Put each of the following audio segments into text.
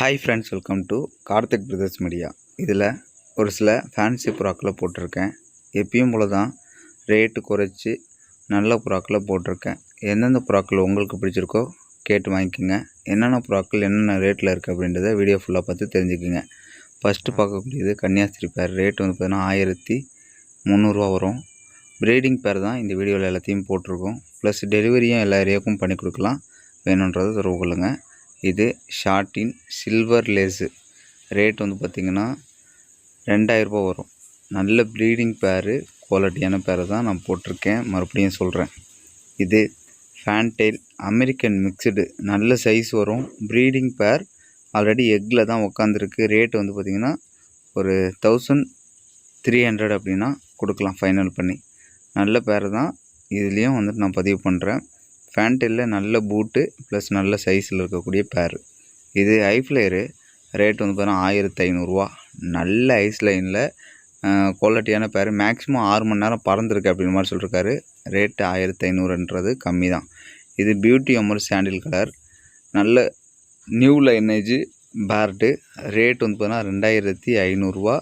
Hi friends welcome to Karthik brothers media இதில் ஒரு சில ஃபேன்சி புறாக்களை போட்டிருக்கேன். எப்பயும் போல தான் ரேட்டு குறைச்சி நல்ல புறாக்களை போட்டிருக்கேன். எந்தெந்த புறாக்கள் உங்களுக்கு பிடிச்சிருக்கோ கேட்டு வாங்கிக்கோங்க. என்னென்ன புறாக்கள் என்னென்ன ரேட்டில் இருக்குது அப்படின்றத வீடியோ ஃபுல்லாக பார்த்து தெரிஞ்சுக்குங்க. ஃபஸ்ட்டு பார்க்கக்கூடியது கன்னியாஸ்திரி பேர் ரேட் வந்து பார்த்திங்கன்னா ஆயிரத்தி முந்நூறுரூவா வரும். ப்ரீடிங் பேர் தான் இந்த வீடியோவில் எல்லாத்தையும் போட்டிருக்கோம். ப்ளஸ் டெலிவரியும் எல்லா ஏரியாவுக்கும் பண்ணி கொடுக்கலாம். வேணுன்றதை தொடர்பு கொள்ளுங்கள் இது ஷார்ட்டின் சில்வர் லேஸு. ரேட் வந்து பார்த்திங்கன்னா ரெண்டாயிரரூபா வரும். நல்ல ப்ரீடிங் பேரு குவாலிட்டியான பேரை தான் நான் போட்டிருக்கேன். மறுபடியும் சொல்கிறேன் இது ஃபேன்டெயில் அமெரிக்கன் மிக்சடு நல்ல சைஸ் வரும். ப்ரீடிங் பேர் ஆல்ரெடி எக்கில் தான் உக்காந்துருக்கு. ரேட் வந்து பார்த்திங்கன்னா ஒரு தௌசண்ட் த்ரீ ஹண்ட்ரட் அப்படின்னா கொடுக்கலாம் ஃபைனல் பண்ணி. நல்ல பேர் தான். இதுலேயும் வந்துட்டு நான் பதிவு பண்ணுறேன் ஃபேன்டெல்லில் நல்ல பூட்டு ப்ளஸ் நல்ல சைஸில் இருக்கக்கூடிய பேர். இது ஐஃப்ளேயரு ரேட் வந்து பார்த்தீங்கன்னா ஆயிரத்தி ஐநூறுரூவா நல்ல ஐஸ் லைனில் குவாலிட்டியான பேர். மேக்ஸிமம் ஆறு மணி நேரம் பறந்துருக்கு அப்படின்ற மாதிரி சொல்லியிருக்காரு ரேட்டு ஆயிரத்தி ஐநூறுன்றது கம்மி தான். இது பியூட்டி அமர் சாண்டில் கலர். நல்ல நியூ லைனேஜ் பேர்டு. ரேட் வந்து பார்த்தீங்கன்னா ரெண்டாயிரத்தி ஐநூறுரூவா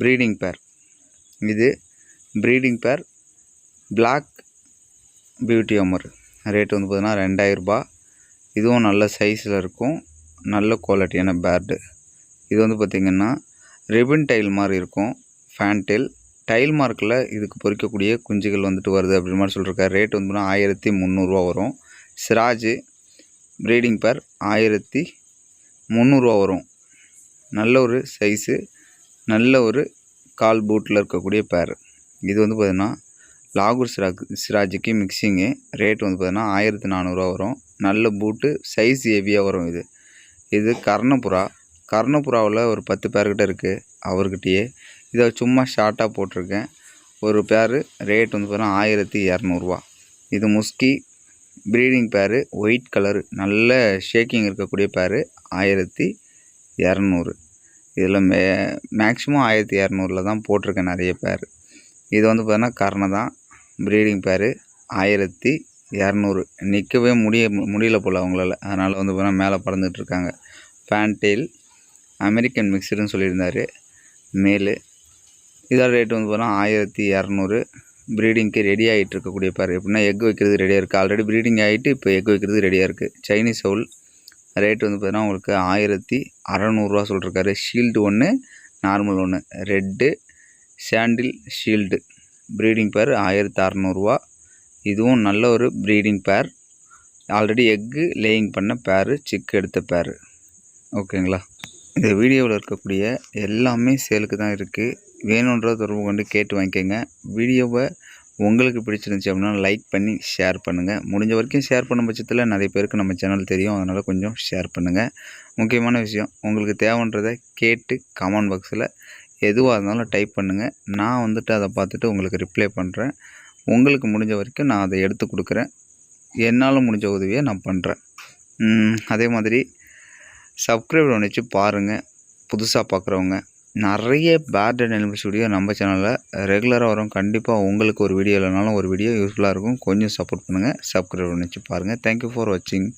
ப்ரீடிங் பேர். இது ப்ரீடிங் பேர். Black beauty Amar. ரேட் வந்து பார்த்தீங்கன்னா ரெண்டாயிரரூபா. இதுவும் நல்ல சைஸில் இருக்கும். நல்ல குவாலிட்டியான பேர்டு இது வந்து பார்த்திங்கன்னா ரிபன் டைல் மாதிரி இருக்கும். ஃபேன் டைல் டைல் மார்க்கில் இதுக்கு பொறிக்கக்கூடிய குஞ்சுகள் வந்துட்டு வருது அப்படின்னு மாதிரி சொல்லியிருக்காரு ரேட் வந்து ஆயிரத்தி முந்நூறுரூவா வரும். சிராஜ் ப்ரீடிங் பேர் ஆயிரத்தி முந்நூறுரூவா வரும். நல்ல ஒரு சைஸு நல்ல ஒரு கால் பூட்டில் இருக்கக்கூடிய பேர் இது வந்து பார்த்திங்கன்னா லாகூர் சிராக் சிராஜுக்கு மிக்சிங்கு ரேட் வந்து பார்த்தீங்கன்னா ஆயிரத்தி நானூறுரூவா வரும். நல்ல பூட்டு சைஸ் ஹெவியாக வரும் இது. இது கர்ணபுரா. கர்ணபுராவில் ஒரு பத்து பேர்கிட்ட இருக்குது அவர்கிட்டயே. இதை சும்மா ஷார்ட்டாக போட்டிருக்கேன். ஒரு பேர் ரேட் வந்து பார்த்தீங்கன்னா ஆயிரத்தி இரநூறுவா. இது முஸ்கி ப்ரீடிங் பேர் ஒயிட் கலரு நல்ல ஷேக்கிங் இருக்கக்கூடிய பேர் ஆயிரத்தி இரநூறு. இதில் மே மேக்ஸிமம் ஆயிரத்தி இரநூறுல தான் போட்டிருக்கேன் நிறைய பேர் இது வந்து பார்த்தீங்கன்னா கர்ணை தான். ப்ரீடிங் பேர் ஆயிரத்தி இரநூறு. நிற்கவே முடிய முடியல போல் அவங்களால. அதனால் வந்து பார்த்தீங்கன்னா மேலே பறந்துகிட்ருக்காங்க ஃபேன்டெயில் அமெரிக்கன் மிக்சருன்னு சொல்லியிருந்தார். மேலு. இதோட ரேட் வந்து பார்த்தீங்கன்னா ஆயிரத்தி இரநூறு. ப்ரீடிங்க்கு ரெடி ஆகிட்டு இருக்கக்கூடிய பேர். எப்படின்னா எக் வைக்கிறது ரெடியாக இருக்குது ஆல்ரெடி ப்ரீடிங் ஆகிட்டு இப்போ எக் வைக்கிறது ரெடியாக இருக்குது சைனீஸ் சவுல் ரேட் வந்து பார்த்தீங்கன்னா உங்களுக்கு ஆயிரத்தி அறநூறுவா சொல்லிருக்காரு. ஷீல்டு ஒன்று நார்மல் ஒன்று ரெட்டு சாண்டில் ஷீல்டு ப்ரீடிங் பேர் ஆயிரத்தி அறநூறுவா. இதுவும் நல்ல ஒரு breeding pair already egg laying பண்ண பேரு சிக்கு எடுத்த பேர் ஓகேங்களா இந்த வீடியோவில் இருக்கக்கூடிய எல்லாமே சேலுக்கு தான் இருக்குது வேணுன்றத தொடர்பு கொண்டு கேட்டு வாங்கிக்கோங்க. வீடியோவை உங்களுக்கு பிடிச்சிருந்துச்சி அப்படின்னா லைக் பண்ணி ஷேர் பண்ணுங்கள் முடிஞ்ச வரைக்கும் ஷேர் பண்ண பட்சத்தில் நிறைய பேருக்கு நம்ம சேனல் தெரியும். அதனால் கொஞ்சம் ஷேர் பண்ணுங்கள் முக்கியமான விஷயம் உங்களுக்கு தேவைன்றதை கேட்டு கமெண்ட் பாக்ஸில் எதுவாக இருந்தாலும் டைப் பண்ணுங்கள் நான் வந்துட்டு அதை பார்த்துட்டு உங்களுக்கு ரிப்ளை பண்ணுறேன் உங்களுக்கு முடிஞ்ச வரைக்கும் நான் அதை எடுத்து கொடுக்குறேன். என்னால் முடிஞ்ச உதவியை நான் பண்ணுறேன் அதே மாதிரி சப்ஸ்கிரைப் பண்ணிச்சு பாருங்கள் புதுசாக பார்க்குறவங்க. நிறைய பேட் அண்ட் வீடியோ நம்ம சேனலில் ரெகுலராக வரும். கண்டிப்பாக உங்களுக்கு ஒரு வீடியோ இல்லைனாலும் ஒரு வீடியோ யூஸ்ஃபுல்லாக இருக்கும். கொஞ்சம் சப்போர்ட் பண்ணுங்கள் சப்ஸ்கிரைப் பண்ணிச்சு பாருங்கள் தேங்க்யூ ஃபார் வாட்சிங்